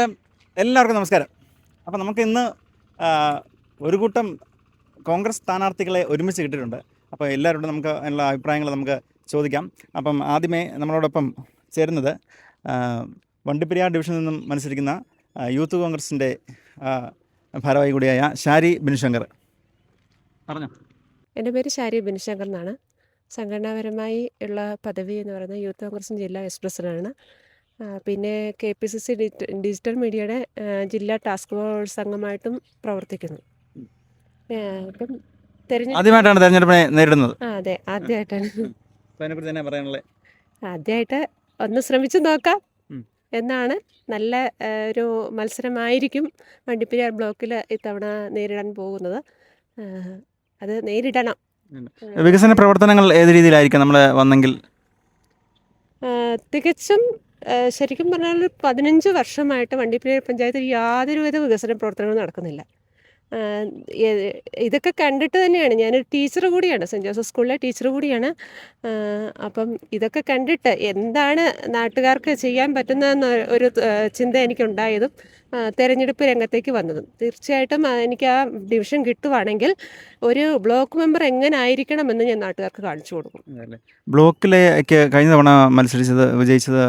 അപ്പം എല്ലാവർക്കും നമസ്കാരം. അപ്പം നമുക്ക് ഇന്ന് ഒരു കൂട്ടം കോൺഗ്രസ് സ്ഥാനാർത്ഥികളെ ഒരുമിച്ച് കിട്ടിയിട്ടുണ്ട്. അപ്പോൾ എല്ലാവരോടും നമുക്ക് അതിനുള്ള അഭിപ്രായങ്ങൾ നമുക്ക് ചോദിക്കാം. അപ്പം ആദ്യമേ നമ്മളോടൊപ്പം ചേരുന്നത് വണ്ടിപ്പെരിയാർ ഡിവിഷനിൽ നിന്നും മത്സരിക്കുന്ന യൂത്ത് കോൺഗ്രസിന്റെ ഭാരവാഹി കൂടിയായ ഷാരി ബിനുശങ്കർ. പറഞ്ഞോ. എന്റെ പേര് ഷാരി ബിനുശങ്കർ എന്നാണ്. സംഘടനാപരമായി ഉള്ള പദവി എന്ന് പറയുന്നത് യൂത്ത് കോൺഗ്രസിന്റെ ജില്ലാ വൈസ് പ്രസിഡന്റാണ് പിന്നെ K P C C digital മീഡിയയുടെ ജില്ലാ ടാസ്ക് ഫോഴ്സ് അംഗമായിട്ടും പ്രവർത്തിക്കുന്നു. ഇപ്പം ആദ്യമായിട്ടാണ് തെരഞ്ഞെടുപ്പിനെ നേരിടുന്നത്. അതെ ആദ്യമായിട്ടാണ്. അപ്പോൾ തന്നെ പറയാനുള്ളത് ആദ്യമായിട്ട് ഒന്ന് ശ്രമിച്ചു നോക്കാം. എന്നാണ് നല്ല ഒരു മത്സരമായിരിക്കും വണ്ടിപ്പെരിയാർ ബ്ലോക്കിൽ ഇത്തവണ നേരിടാൻ പോകുന്നത്. അത് നേരിടണം. വികസന പ്രവർത്തനങ്ങൾ ഏത് രീതിയിലായിരിക്കും നമ്മൾ വന്നെങ്കിൽ? തികച്ചും ശരിക്കും പറഞ്ഞാൽ ഒരു പതിനഞ്ച് വർഷമായിട്ട് വണ്ടിപ്പെരിയാർ പഞ്ചായത്തിൽ യാതൊരുവിധ വികസന പ്രവർത്തനങ്ങളും നടക്കുന്നില്ല. ഇതൊക്കെ കണ്ടിട്ട് തന്നെയാണ്. ഞാനൊരു ടീച്ചർ കൂടിയാണ്. സെന്റ് ജോസഫ് സ്കൂളിലെ ടീച്ചർ കൂടിയാണ്. അപ്പം ഇതൊക്കെ കണ്ടിട്ട് എന്താണ് നാട്ടുകാർക്ക് ചെയ്യാൻ പറ്റുന്നതെന്ന ഒരു ചിന്ത എനിക്കുണ്ടായതും തെരഞ്ഞെടുപ്പ് രംഗത്തേക്ക് വന്നതും. തീർച്ചയായിട്ടും എനിക്ക് ആ ഡിവിഷൻ കിട്ടുവാണെങ്കിൽ ഒരു ബ്ലോക്ക് മെമ്പർ എങ്ങനെ ആയിരിക്കണം എന്ന് ഞാൻ നാട്ടുകാർക്ക് കാണിച്ചു കൊടുക്കും. ബ്ലോക്കിലേക്ക് കഴിഞ്ഞ തവണ മത്സരിച്ചത് വിജയിച്ചത്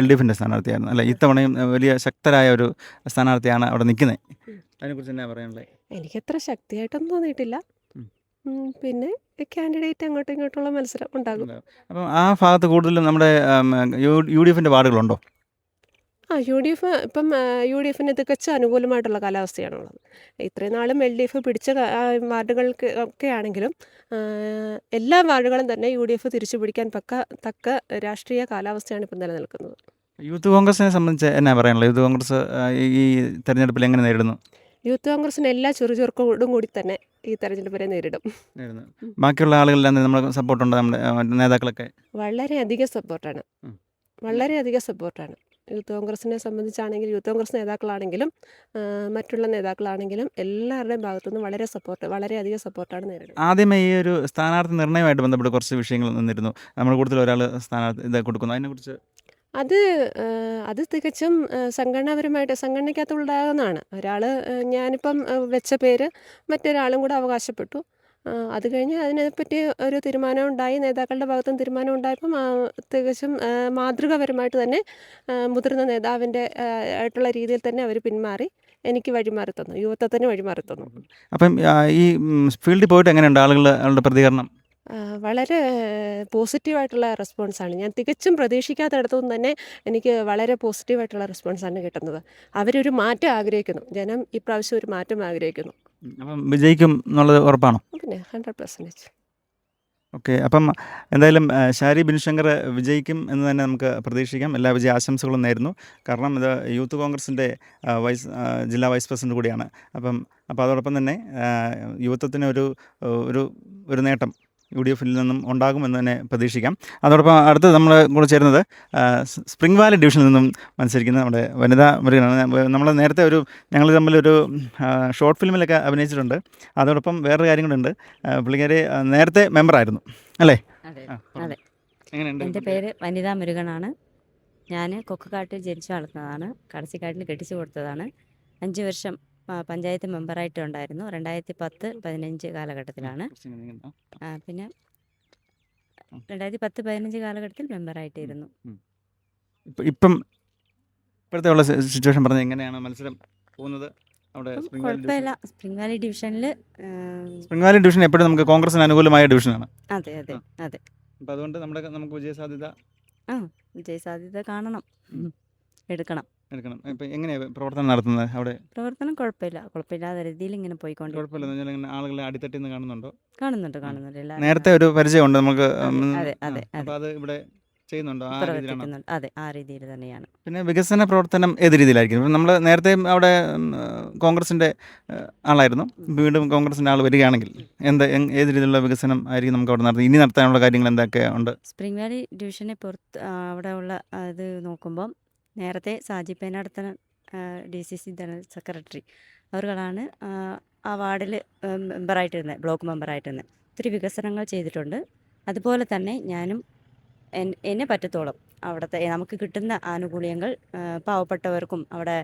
എൽ ഡി എഫിന്റെ സ്ഥാനാർത്ഥിയായിരുന്നു. അല്ല? ഇത്തവണയും വലിയ ശക്തരായ ഒരു സ്ഥാനാർത്ഥിയാണ് അവിടെ നിൽക്കുന്നത്. അതിനെക്കുറിച്ച് എന്നാ പറയാനുള്ളത്? എനിക്കത്ര ശക്തിയായിട്ടൊന്നും തോന്നിയിട്ടില്ല. പിന്നെ കാൻഡിഡേറ്റ് അങ്ങോട്ടും ഇങ്ങോട്ടുള്ള മത്സരം ഉണ്ടാകും. അപ്പം ആ ഭാഗത്ത് കൂടുതലും നമ്മുടെ യു ഡി എഫിന്റെ വാർഡുകളുണ്ടോ? ആ യു ഡി എഫ് ഇപ്പം യു ഡി എഫിന് തികച്ചും അനുകൂലമായിട്ടുള്ള കാലാവസ്ഥയാണുള്ളത്. ഇത്രയും നാളും എൽ ഡി എഫ് പിടിച്ച വാർഡുകൾക്ക് ഒക്കെ ആണെങ്കിലും എല്ലാ വാർഡുകളും തന്നെ യു ഡി എഫ് തിരിച്ചു പിടിക്കാൻ പക്ക തക്ക രാഷ്ട്രീയ കാലാവസ്ഥയാണ് ഇപ്പം നിലനിൽക്കുന്നത്. യൂത്ത് കോൺഗ്രസിനെ സംബന്ധിച്ച് എന്നാ പറയാനുള്ളത്? യൂത്ത് കോൺഗ്രസ് ഈ തെരഞ്ഞെടുപ്പിൽ എങ്ങനെ നേരിടുന്നു? യൂത്ത് കോൺഗ്രസിന് എല്ലാ ചുറുചുറുക്കോടും കൂടി തന്നെ ഈ തെരഞ്ഞെടുപ്പിനെ നേരിടും. ബാക്കിയുള്ള ആളുകളെല്ലാം നമ്മൾ സപ്പോർട്ടുണ്ട് നമ്മുടെ നേതാക്കളൊക്കെ? വളരെയധികം സപ്പോർട്ടാണ്. വളരെയധികം സപ്പോർട്ടാണ് യൂത്ത് കോൺഗ്രസിനെ സംബന്ധിച്ചാണെങ്കിൽ യൂത്ത് കോൺഗ്രസ് നേതാക്കളാണെങ്കിലും മറ്റുള്ള നേതാക്കളാണെങ്കിലും എല്ലാവരുടെയും ഭാഗത്തുനിന്ന് വളരെ സപ്പോർട്ട് വളരെയധികം സപ്പോർട്ടാണ് നേരിടുന്നത്. ആദ്യമേ ഈ ഒരു സ്ഥാനാർത്ഥി നിർണയമായിട്ട് ബന്ധപ്പെട്ട് കുറച്ച് വിഷയങ്ങൾ നിന്നിരുന്നു. നമ്മൾ കൂടുതൽ ഒരാൾ സ്ഥാനാർത്ഥി ഇത് കൊടുക്കുന്നു. അതിനെക്കുറിച്ച് അത് അത് തികച്ചും സംഘടനാപരമായിട്ട് സംഘടനയ്ക്കകത്ത് ഉണ്ടാകുന്നതാണ്. ഒരാൾ ഞാനിപ്പം വെച്ച പേര് മറ്റൊരാളും കൂടെ അവകാശപ്പെട്ടു. അത് കഴിഞ്ഞ് അതിനെപ്പറ്റി ഒരു തീരുമാനം ഉണ്ടായി. നേതാക്കളുടെ ഭാഗത്തും തീരുമാനം ഉണ്ടായപ്പം തികച്ചും മാതൃകാപരമായിട്ട് തന്നെ മുതിർന്ന നേതാവിന്റെ ആയിട്ടുള്ള രീതിയിൽ തന്നെ അവർ പിന്മാറി. എനിക്ക് വഴിമാറി തന്നു. യുവത്വത്തിന് വഴിമാറി തന്നു. അപ്പം ഈ ഫീൽഡിൽ പോയിട്ട് എങ്ങനെയുണ്ട്? ആളുകൾ ആളുടെ പ്രതികരണം? വളരെ പോസിറ്റീവായിട്ടുള്ള റെസ്പോൺസാണ്. ഞാൻ തികച്ചും പ്രതീക്ഷിക്കാത്തടത്തുനിന്ന് തന്നെ എനിക്ക് വളരെ പോസിറ്റീവായിട്ടുള്ള റെസ്പോൺസാണ് കിട്ടുന്നത്. അവരൊരു മാറ്റം ആഗ്രഹിക്കുന്നു. ജനം ഇപ്രാവശ്യം ഒരു മാറ്റം ആഗ്രഹിക്കുന്നു. അപ്പം വിജയിക്കും എന്നുള്ളത് ഉറപ്പാണോ? പിന്നെ ഹൺഡ്രഡ് പെർസെന്റേജ് ഓക്കെ. അപ്പം എന്തായാലും ഷാരി ബിൻശങ്കർ വിജയിക്കും എന്ന് തന്നെ നമുക്ക് പ്രതീക്ഷിക്കാം. എല്ലാ വിജയ ആശംസകളും നേരുന്നു. കാരണം ഇത് യൂത്ത് കോൺഗ്രസിന്റെ വൈസ് ജില്ലാ വൈസ് പ്രസിഡന്റ് കൂടിയാണ്. അപ്പം അപ്പോൾ അതോടൊപ്പം തന്നെ യുവത്വത്തിന് ഒരു ഒരു ഒരു നേട്ടം. യു ഡി എഫിൽ നിന്നും ഉണ്ടാകുമെന്ന് തന്നെ പ്രതീക്ഷിക്കാം. അതോടൊപ്പം അടുത്ത് നമ്മൾ കൂടെ ചേരുന്നത് സ്പ്രിംഗ് വാലി ഡിവിഷനിൽ നിന്നും മത്സരിക്കുന്ന നമ്മുടെ വനിതാ മുരുകനാണ് നമ്മൾ നേരത്തെ ഒരു ഞങ്ങൾ തമ്മിലൊരു ഒരു ഷോർട്ട് ഫിലിമിലൊക്കെ അഭിനയിച്ചിട്ടുണ്ട്. അതോടൊപ്പം വേറൊരു കാര്യം കൂടെ ഉണ്ട്. പുള്ളിക്കാരി നേരത്തെ മെമ്പറായിരുന്നു. അല്ലേ? അതെ എന്റെ പേര് വനിതാ മുരുകനാണ്. ഞാൻ കൊക്കക്കാട്ടിൽ ജനിച്ചു വളർന്നതാണ്. കടച്ചിക്കാട്ടിൽ കെട്ടിച്ചു കൊടുത്തതാണ്. അഞ്ച് വർഷം ആ, മെമ്പറായിട്ട് ഉണ്ടായിരുന്നു. രണ്ടായിരത്തി പത്ത് പതിനഞ്ച് കാലഘട്ടത്തിലാണ്. ആ, പിന്നെ രണ്ടായിരത്തി പത്ത് പതിനഞ്ച് കാലഘട്ടത്തിൽ മെമ്പറായിട്ടിരുന്നു. ഇപ്പ- ഇപ്പം ഇപ്പോഴത്തെ ഉള്ള സിറ്റുവേഷൻ പറഞ്ഞ എങ്ങനെയാണ് മത്സരം പോകുന്നത്? അപ്പം കുഴപ്പമില്ല. സ്പ്രിംഗ് വാലി ഡിവിഷനിൽ സ്പ്രിംഗ് വാലി ഡിവിഷൻ എപ്പോഴും നമുക്ക് കോൺഗ്രസിന് അനുകൂലമായ ഡിവിഷനാണ്. അതെ അതെ അതെ. അപ്പോൾ അതുകൊണ്ട് നമ്മുടെ നമുക്ക് വിജയ സാധ്യത വിജയസാധ്യത കാണണം. എടുക്കണം. എടുക്കണം. ഇപ്പം എങ്ങനെയാണ് പ്രവർത്തനം നടത്തുന്നത് അവിടെ? പ്രവർത്തനം കുഴപ്പമില്ല. കുഴപ്പമില്ലാത്ത രീതിയിൽ ഇങ്ങനെ പോയിക്കൊണ്ട് കുഴപ്പമില്ല എന്ന് ഇങ്ങനെ ആളുകളെ അടിത്തട്ടിൽ നിന്ന് കാണുന്നുണ്ടോ കാണുന്നുണ്ട് കാണുന്നുണ്ട്. എല്ലാ നേരത്തെ ഒരു പരിചയമുണ്ട് നമുക്ക് അതെ, അതെ, അപ്പോൾ അത് ഇവിടെ ചെയ്യുന്നുണ്ടോ? ആ രീതിയിലാണ്? പ്രവർത്തിക്കുന്നുണ്ട് അതെ ആ രീതിയിൽ തന്നെയാണ്. പിന്നെ വികസന പ്രവർത്തനം ഏത് രീതിയിലായിരിക്കും? ഇപ്പം നമ്മൾ നേരത്തെ അവിടെ കോൺഗ്രസിന്റെ കോൺഗ്രസിന്റെ ആളായിരുന്നു. വീണ്ടും കോൺഗ്രസിന്റെ ആൾ വരികയാണെങ്കിൽ എന്താ ഏത് രീതിയിലുള്ള വികസനം ആയിരിക്കും നമുക്ക് അവിടെ നടത്തുന്നത് ഇനി നടത്താനുള്ള കാര്യങ്ങൾ എന്തൊക്കെ ഉണ്ട് സ്പ്രിംഗ് വാലി ഡിവിഷനെ പുറത്ത് അവിടെ ഉള്ള ഇത് നോക്കുമ്പം നേരത്തെ Saji Penadathan D C C general secretary. അവരുകളാണ് ആ, വാർഡിൽ മെമ്പറായിട്ടിരുന്നത് ബ്ലോക്ക് മെമ്പറായിട്ടിരുന്നത് ഒത്തിരി വികസനങ്ങൾ ചെയ്തിട്ടുണ്ട്. അതുപോലെ തന്നെ ഞാനും എന്നെ പറ്റത്തോളം അവിടുത്തെ നമുക്ക് കിട്ടുന്ന ആനുകൂല്യങ്ങൾ പാവപ്പെട്ടവർക്കും അവിടെ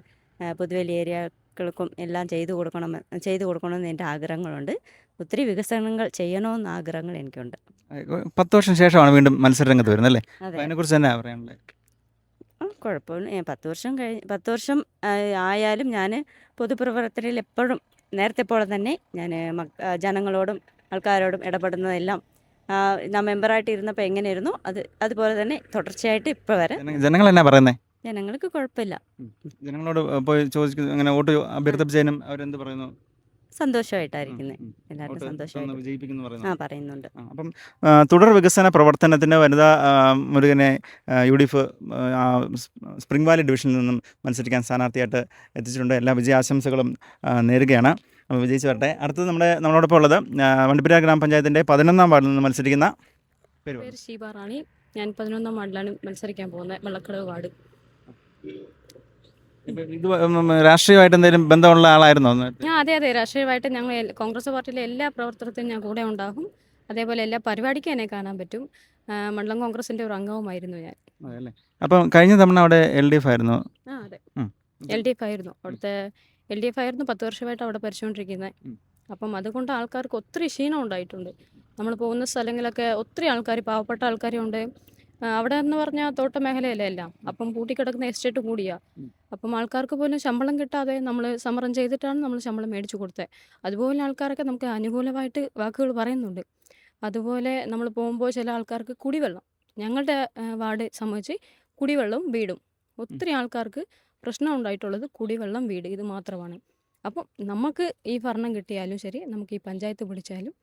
പുതുവേലി ഏരിയകൾക്കും എല്ലാം ചെയ്തു കൊടുക്കണം ചെയ്തു കൊടുക്കണമെന്ന് എന്റെ ആഗ്രഹങ്ങളുണ്ട്. ഒത്തിരി വികസനങ്ങൾ ചെയ്യണമെന്ന് ആഗ്രഹങ്ങൾ എനിക്കുണ്ട്. പത്ത് വർഷം ശേഷമാണ് വീണ്ടും മത്സരരംഗത്ത് വരുന്നത് അല്ലേ? അതിനെക്കുറിച്ച് തന്നെ പറയാനുള്ളത്? കുഴപ്പമില്ല. ഞാൻ പത്ത് വർഷം കഴിഞ്ഞ് പത്ത് വർഷം ആയാലും ഞാൻ പൊതുപ്രവർത്തനയിൽ എപ്പോഴും നേരത്തെ പോലെ തന്നെ ഞാൻ ജനങ്ങളോടും ആൾക്കാരോടും ഇടപെടുന്നതെല്ലാം ഞാൻ മെമ്പറായിട്ട് ഇരുന്നപ്പോൾ എങ്ങനെയായിരുന്നു? അത് അതുപോലെ തന്നെ തുടർച്ചയായിട്ട് ഇപ്പോൾ വരെ. ജനങ്ങൾ എന്നാ പറയുന്നത് ജനങ്ങൾക്ക് കുഴപ്പമില്ല. ജനങ്ങളോട് പോയി ചോദിക്കുന്നു അങ്ങനെ വോട്ട് അഭ്യർത്ഥിച്ചതിനും അവരെന്ത് പറയുന്നു? സന്തോഷമായിട്ടായിരിക്കുന്നത് സന്തോഷമായിട്ട് ആ പറയുന്നുണ്ട്. അപ്പം തുടർ വികസന പ്രവർത്തനത്തിന് വനിതാ മുരുകനെ U D F spring valley ഡിവിഷനിൽ നിന്നും മത്സരിക്കാൻ സ്ഥാനാർത്ഥിയായിട്ട് എത്തിച്ചിട്ടുണ്ട്. എല്ലാ വിജയാശംസകളും ആശംസകളും നേരുകയാണ്. വിജയിച്ചു വിജയിച്ച് വരട്ടെ. അടുത്തത് നമ്മുടെ നമ്മളോടൊപ്പം ഉള്ളത് വണ്ടിപ്പുര ഗ്രാമപഞ്ചായത്തിന്റെ പതിനൊന്നാം വാർഡിൽ നിന്ന് മത്സരിക്കുന്ന പേര് ഷീബ റാണി. ഞാൻ പതിനൊന്നാം വാർഡിലാണ് മത്സരിക്കാൻ പോകുന്നത് വെള്ളക്കടവ് വാർഡ്. ഇത് രാഷ്ട്രീയമായിട്ട് എന്തെങ്കിലും ബന്ധമുള്ള ആളായിരുന്നോ ആ അതെ അതെ. രാഷ്ട്രീയമായിട്ട് ഞങ്ങൾ കോൺഗ്രസ് പാർട്ടിയിലെ എല്ലാ പ്രവർത്തനത്തിനും ഞാൻ കൂടെ ഉണ്ടാകും. അതേപോലെ എല്ലാ പരിപാടിക്കും എന്നെ കാണാൻ പറ്റും. മണ്ഡലം കോൺഗ്രസിന്റെ ഒരു അംഗവുമായിരുന്നു ഞാൻ. അപ്പം കഴിഞ്ഞ തവണ അവിടെ എൽ ഡി എഫ് ആയിരുന്നു. ആ അതെ. എൽ ഡി എഫ് ആയിരുന്നു. അവിടുത്തെ എൽ ഡി എഫ് ആയിരുന്നു പത്ത് വർഷമായിട്ട് അവിടെ ഭരിച്ചുകൊണ്ടിരിക്കുന്നത് അപ്പം അതുകൊണ്ട് ആൾക്കാർക്ക് ഒത്തിരി ക്ഷീണം ഉണ്ടായിട്ടുണ്ട്. നമ്മൾ പോകുന്ന സ്ഥലങ്ങളിലൊക്കെ ഒത്തിരി ആൾക്കാർ പാവപ്പെട്ട ആൾക്കാരുണ്ട്. അവിടെ എന്ന് പറഞ്ഞാൽ തോട്ട മേഖലയല്ലേ എല്ലാം അപ്പം പൂട്ടിക്കിടക്കുന്ന എസ്റ്റേറ്റ് കൂടിയാ. ഉം. അപ്പം ആൾക്കാർക്ക് പോലും ശമ്പളം കിട്ടാതെ നമ്മൾ സമരം ചെയ്തിട്ടാണ് നമ്മൾ ശമ്പളം മേടിച്ചു കൊടുത്തത് അതുപോലെ ആൾക്കാരൊക്കെ നമുക്ക് അനുകൂലമായിട്ട് വാക്കുകൾ പറയുന്നുണ്ട്. അതുപോലെ നമ്മൾ പോകുമ്പോൾ ചില ആൾക്കാർക്ക് കുടിവെള്ളം ഞങ്ങളുടെ വാർഡ് സംബന്ധിച്ച് കുടിവെള്ളവും വീടും. ഒത്തിരി ആൾക്കാർക്ക് പ്രശ്നം ഉണ്ടായിട്ടുള്ളത് കുടിവെള്ളം വീട് ഇത് മാത്രമാണ്. അപ്പം നമുക്ക് ഈ ഭരണം കിട്ടിയാലും ശരി നമുക്ക് ഈ പഞ്ചായത്ത് പിടിച്ചാലും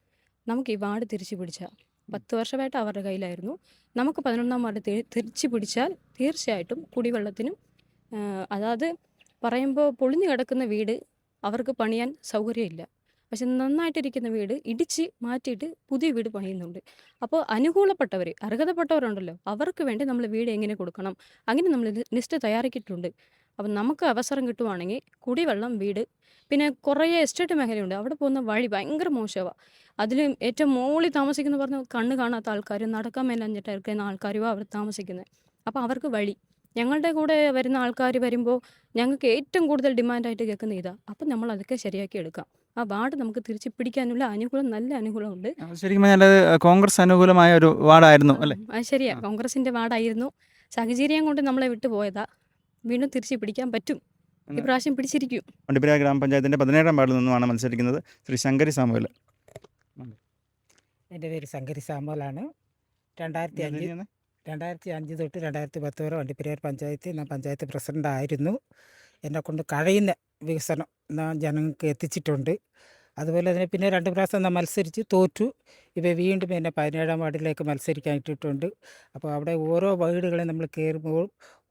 നമുക്ക് ഈ വാർഡ് തിരിച്ചു പിടിച്ചാൽ പത്ത് വർഷമായിട്ട് അവരുടെ കയ്യിലായിരുന്നു. നമുക്ക് പതിനൊന്നാം വാർഡ് തിരിച്ചു പിടിച്ചാൽ തീർച്ചയായിട്ടും കുടിവെള്ളത്തിനും അതായത് പറയുമ്പോൾ പൊളിഞ്ഞു കിടക്കുന്ന വീട് അവർക്ക് പണിയാൻ സൗകര്യമില്ല. പക്ഷെ നന്നായിട്ടിരിക്കുന്ന വീട് ഇടിച്ച് മാറ്റിയിട്ട് പുതിയ വീട് പണിയുന്നുണ്ട്. അപ്പോൾ അനുകൂലപ്പെട്ടവർ അർഹതപ്പെട്ടവരുണ്ടല്ലോ അവർക്ക് വേണ്ടി നമ്മൾ വീട് എങ്ങനെ കൊടുക്കണം? അങ്ങനെ നമ്മൾ ലിസ്റ്റ് തയ്യാറാക്കിയിട്ടുണ്ട്. അപ്പം നമുക്ക് അവസരം കിട്ടുവാണെങ്കിൽ കുടിവെള്ളം വീട് പിന്നെ കുറേ എസ്റ്റേറ്റ് മേഖലയുണ്ട്. അവിടെ പോകുന്ന വഴി ഭയങ്കര മോശമാണ് അതിൽ ഏറ്റവും മോളി താമസിക്കുന്ന പറഞ്ഞ കണ്ണ് കാണാത്ത ആൾക്കാർ നടക്കാൻ മേലഞ്ഞിട്ട് ഇരിക്കുന്ന ആൾക്കാരും അവർ താമസിക്കുന്നത് അപ്പോൾ അവർക്ക് വഴി ഞങ്ങളുടെ കൂടെ വരുന്ന ആൾക്കാർ വരുമ്പോൾ ഞങ്ങൾക്ക് ഏറ്റവും കൂടുതൽ ഡിമാൻഡായിട്ട് കേൾക്കുന്ന ഇതാ. അപ്പം നമ്മൾ അതൊക്കെ ശരിയാക്കി എടുക്കാം. ആ വാർഡ് നമുക്ക് തിരിച്ച് പിടിക്കാനുള്ള അനുകൂലം നല്ല അനുകൂലമുണ്ട്. അത് ശരിക്കും പറഞ്ഞാൽ കോൺഗ്രസ് അനുകൂലമായ ഒരു വാർഡായിരുന്നു അല്ലേ? ആ, അത് ശരിയാ കോൺഗ്രസിന്റെ വാർഡായിരുന്നു. സാഹചര്യം കൊണ്ട് നമ്മളെ വിട്ടു പോയതാ. വീണ്ടും തിരിച്ച് പിടിക്കാൻ പറ്റും. ഈ ഇപ്രാവശ്യം പിടിച്ചിരിക്കും. വണ്ടിപ്പെരിയാർ ഗ്രാമപഞ്ചായത്തിന്റെ പതിനേഴാം വാർഡിൽ നിന്നുമാണ് മത്സരിക്കുന്നത് ശ്രീ ശങ്കരി സാമുവൽ. എന്റെ പേര് ശങ്കരി സാമുവലാണ്. രണ്ടായിരത്തി അഞ്ച് രണ്ടായിരത്തി അഞ്ച് തൊട്ട് രണ്ടായിരത്തി പത്ത് വരെ വണ്ടിപ്പെരിയാർ പഞ്ചായത്ത് ഞാൻ പഞ്ചായത്ത് പ്രസിഡന്റ് ആയിരുന്നു എന്നെക്കൊണ്ട് കഴിയുന്ന വികസനം ഞാൻ ജനങ്ങൾക്ക് എത്തിച്ചിട്ടുണ്ട്. അതുപോലെ തന്നെ പിന്നെ രണ്ട് പ്രാവശ്യം ഞാൻ മത്സരിച്ച് തോറ്റു. ഇവ വീണ്ടും എന്നെ പതിനേഴാം വാർഡിലേക്ക് മത്സരിക്കാൻ ഇട്ടിട്ടുണ്ട്. അപ്പോൾ അവിടെ ഓരോ വീടുകളെ നമ്മൾ കയറുമ്പോൾ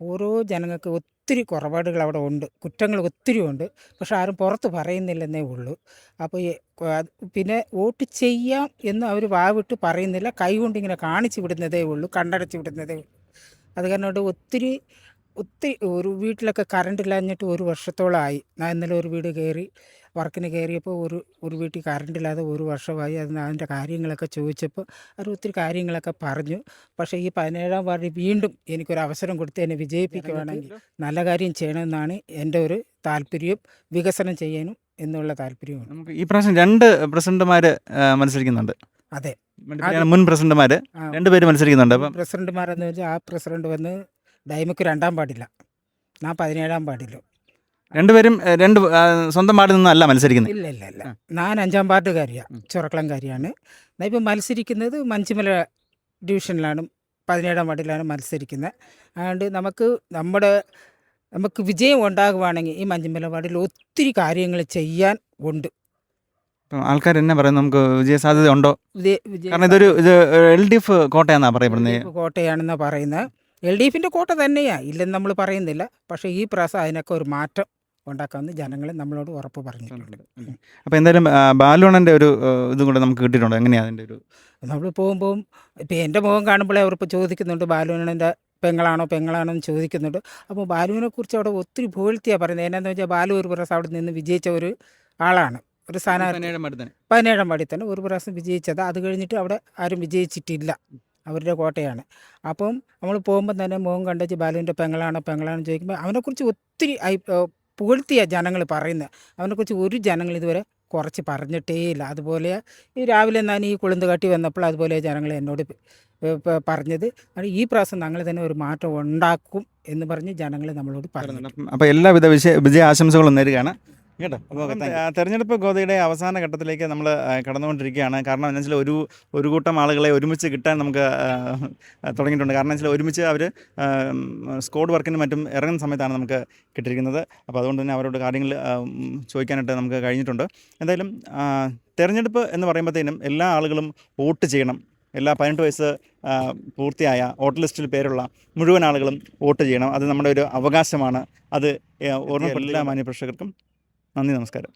ഓരോ ജനങ്ങൾക്ക് ഒത്തിരി കുറപാടുകൾ അവിടെ ഉണ്ട്. കുറ്റങ്ങൾ ഒത്തിരി ഉണ്ട്. പക്ഷെ ആരും പുറത്ത് പറയുന്നില്ലെന്നേ ഉള്ളൂ. അപ്പോൾ പിന്നെ വോട്ട് ചെയ്യാം എന്ന് അവർ വാവിട്ട് പറയുന്നില്ല. കൈകൊണ്ട് ഇങ്ങനെ കാണിച്ചു വിടുന്നതേ ഉള്ളൂ. കണ്ടടച്ച് വിടുന്നതേ ഉള്ളൂ. അത് കാരണം ഒത്തിരി ഒത്തിരി ഒരു വീട്ടിലൊക്കെ കറണ്ട് ഇല്ലാഞ്ഞിട്ട് ഒരു വർഷത്തോളമായി ഞാൻ ഇന്നലെ ഒരു വീട് കയറി. വർക്കിന് കയറിയപ്പോൾ ഒരു ഒരു വീട്ടിൽ കറണ്ട് ഇല്ലാതെ ഒരു വർഷമായി അതിന് അതിന്റെ കാര്യങ്ങളൊക്കെ ചോദിച്ചപ്പോൾ അവർ ഒത്തിരി കാര്യങ്ങളൊക്കെ പറഞ്ഞു. പക്ഷേ ഈ പതിനേഴാം വാർഡിൽ വീണ്ടും എനിക്കൊരു അവസരം കൊടുത്ത് എന്നെ വിജയിപ്പിക്കുകയാണെങ്കിൽ നല്ല കാര്യം ചെയ്യണമെന്നാണ് എന്റെ ഒരു താല്പര്യവും വികസനം ചെയ്യാനും എന്നുള്ള താല്പര്യമാണ് നമുക്ക് ഈ പ്രാവശ്യം രണ്ട് പ്രസിഡന്റുമാർ മത്സരിക്കുന്നുണ്ട്. അതെ. മുൻ പ്രസിഡന്റുമാർ രണ്ടുപേര് മത്സരിക്കുന്നുണ്ട്. അപ്പം പ്രസിഡന്റുമാരെന്ന് വെച്ചാൽ ആ പ്രസിഡന്റ് വന്ന് ഡൈമക്ക് രണ്ടാം പാടില്ല ഞാൻ പതിനേഴാം പാടില്ല രണ്ടുപേരും രണ്ട് സ്വന്തം പാട്ടിൽ നിന്നല്ല മത്സരിക്കുന്നത്. ഇല്ല ഇല്ല ഇല്ല. ഞാൻ അഞ്ചാം പാർട്ടുകാരിയാണ്. ചുറക്കളംകാരിയാണ് ഞാൻ ഇപ്പം മത്സരിക്കുന്നത് മഞ്ചിമല ഡിവിഷനിലാണ് പതിനേഴാം വാർഡിലാണ് മത്സരിക്കുന്നത്. അതുകൊണ്ട് നമുക്ക് നമ്മുടെ നമുക്ക് വിജയം ഉണ്ടാകുവാണെങ്കിൽ ഈ മഞ്ചിമല വാർഡിൽ ഒത്തിരി കാര്യങ്ങൾ ചെയ്യാൻ ഉണ്ട്. ആൾക്കാർ എന്നെ പറയുന്നത്? നമുക്ക് ഉണ്ടോ? വിജയ- സാധ്യത കാരണം ഇതൊരു ഇത് എൽ ഡി എഫ് കോട്ടയാണെന്നാണ് പറയപ്പെടുന്നത്. കോട്ടയാണെന്നാണ് പറയുന്നത്. എൽ ഡി എഫിന്റെ കോട്ട തന്നെയാണ് ഇല്ലെന്ന് നമ്മൾ പറയുന്നില്ല. പക്ഷേ ഈ പ്രാവശ്യം അതിനൊക്കെ ഒരു മാറ്റം ഉണ്ടാക്കാമെന്ന് ജനങ്ങൾ നമ്മളോട് ഉറപ്പ് പറഞ്ഞിട്ടുണ്ട്. അപ്പോൾ എന്തായാലും ബാലുണ്ണന്റെ ഒരു ഇതും കൂടെ നമുക്ക് കിട്ടിയിട്ടുണ്ട്. എങ്ങനെയാണ് അതിന്റെ ഒരു നമ്മൾ പോകുമ്പോൾ ഇപ്പം എന്റെ മുഖം കാണുമ്പോഴേ അവരിപ്പോൾ ചോദിക്കുന്നുണ്ട് ബാലുവിനെ പെങ്ങളാണോ പെങ്ങളാണോ എന്ന് ചോദിക്കുന്നുണ്ട്. അപ്പോൾ ബാലുവിനെ കുറിച്ച് അവിടെ ഒത്തിരി പുകഴ്ത്തിയാണ് പറയുന്നത്. എന്നാന്ന് വെച്ചാൽ ബാലു ഒരു പ്രാവശ്യം അവിടെ നിന്ന് വിജയിച്ച ഒരു ആളാണ്. ഒരു സ്ഥാനാർത്ഥി. പതിനേഴാം വാർഡിൽ തന്നെ. പതിനേഴാം വാർഡിൽ തന്നെ. ഒരു പ്രാവശ്യം വിജയിച്ചത്. അത് കഴിഞ്ഞിട്ട് അവിടെ ആരും വിജയിച്ചിട്ടില്ല. അവരുടെ കോട്ടയാണ്. അപ്പം നമ്മൾ പോകുമ്പോൾ തന്നെ മുഖം കണ്ടച്ച് ബാലുവിന്റെ പെങ്ങളാണോ പെങ്ങളാണോ ചോദിക്കുമ്പോൾ അവനെക്കുറിച്ച് ഒത്തിരി അയി പുകഴ്ത്തിയ ജനങ്ങൾ പറയുന്നത് അവനെക്കുറിച്ച് ഒരു ജനങ്ങൾ ഇതുവരെ കുറച്ച് പറഞ്ഞിട്ടേ ഇല്ല. അതുപോലെ ഈ രാവിലെ ഞാൻ ഈ കുളിന്ത് കാട്ടി വന്നപ്പോൾ അതുപോലെ ജനങ്ങൾ എന്നോട് പറഞ്ഞത്. അത് ഈ പ്രാവശ്യം ഞങ്ങൾ തന്നെ ഒരു മാറ്റം ഉണ്ടാക്കും എന്ന് പറഞ്ഞ് ജനങ്ങൾ നമ്മളോട് പറഞ്ഞു അപ്പോൾ എല്ലാവിധ വിജയ വിജയ ആശംസകളും നേരുകയാണ്. കേട്ടോ? തെരഞ്ഞെടുപ്പ് ഗോതയുടെ അവസാന ഘട്ടത്തിലേക്ക് നമ്മൾ കടന്നുകൊണ്ടിരിക്കുകയാണ്. കാരണം എന്താ വെച്ചാൽ ഒരു ഒരു കൂട്ടം ആളുകളെ ഒരുമിച്ച് കിട്ടാൻ നമുക്ക് തുടങ്ങിയിട്ടുണ്ട്. കാരണം വെച്ചാൽ ഒരുമിച്ച് അവർ സ്കോഡ് വർക്കിനും മറ്റും ഇറങ്ങുന്ന സമയത്താണ് നമുക്ക് കിട്ടിയിരിക്കുന്നത്. അപ്പോൾ അതുകൊണ്ട് തന്നെ അവരോട് കാര്യങ്ങൾ ചോദിക്കാനായിട്ട് നമുക്ക് കഴിഞ്ഞിട്ടുണ്ട്. എന്തായാലും തെരഞ്ഞെടുപ്പ് എന്ന് പറയുമ്പോഴത്തേനും എല്ലാ ആളുകളും വോട്ട് ചെയ്യണം. എല്ലാ പതിനെട്ട് വയസ്സ് പൂർത്തിയായ വോട്ട് ലിസ്റ്റിൽ പേരുള്ള മുഴുവൻ ആളുകളും വോട്ട് ചെയ്യണം. അത് നമ്മുടെ ഒരു അവകാശമാണ്. അത് എല്ലാ മാന്യപ്രേക്ഷകർക്കും നന്ദി നമസ്കാരം.